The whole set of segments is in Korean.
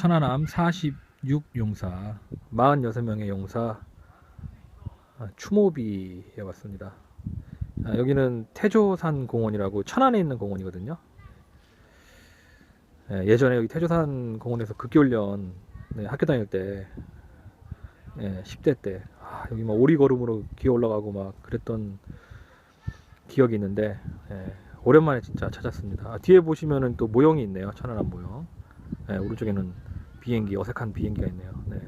천안함 46용사 46명의 용사 아, 추모비에 왔습니다. 아, 여기는 태조산 공원이라고 천안에 있는 공원이거든요. 예, 예전에 여기 태조산 공원에서 극기훈련 네, 학교 다닐 때 예, 10대 때 아, 여기 막 오리걸음으로 기어 올라가고 막 그랬던 기억이 있는데 예, 오랜만에 진짜 찾았습니다. 아, 뒤에 보시면은 또 모형이 있네요. 천안함 모형. 예, 오른쪽에는 비행기 어색한 비행기가 있네요. 네.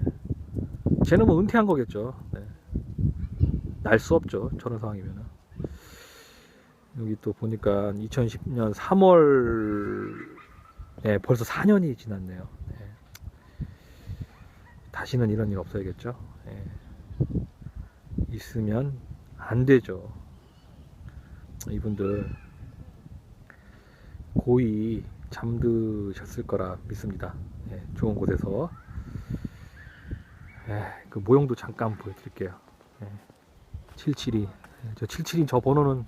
쟤는 뭐 은퇴한 거겠죠. 네. 날수 없죠. 저런 상황이면은. 여기 또 보니까 2010년 3월 네, 벌써 4년이 지났네요. 네. 다시는 이런 일 없어야겠죠. 네. 있으면 안 되죠. 이분들 고이 잠드셨을 거라 믿습니다. 예, 좋은 곳에서 예, 그 모형도 잠깐 보여드릴게요. 예, 772. 예, 저 772, 저 번호는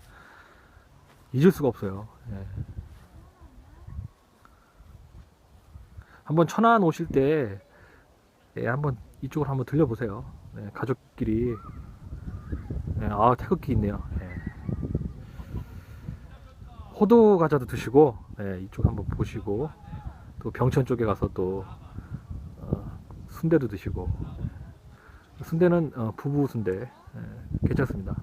잊을 수가 없어요. 예. 한번 천안 오실 때 예, 한번 이쪽으로 한번 들려보세요. 예, 가족끼리 예, 아 태극기 있네요. 예. 호두 과자도 드시고 예, 이쪽 한번 보시고 또 병천 쪽에 가서 또 어, 순대도 드시고 순대는 어, 부부 순대 예, 괜찮습니다.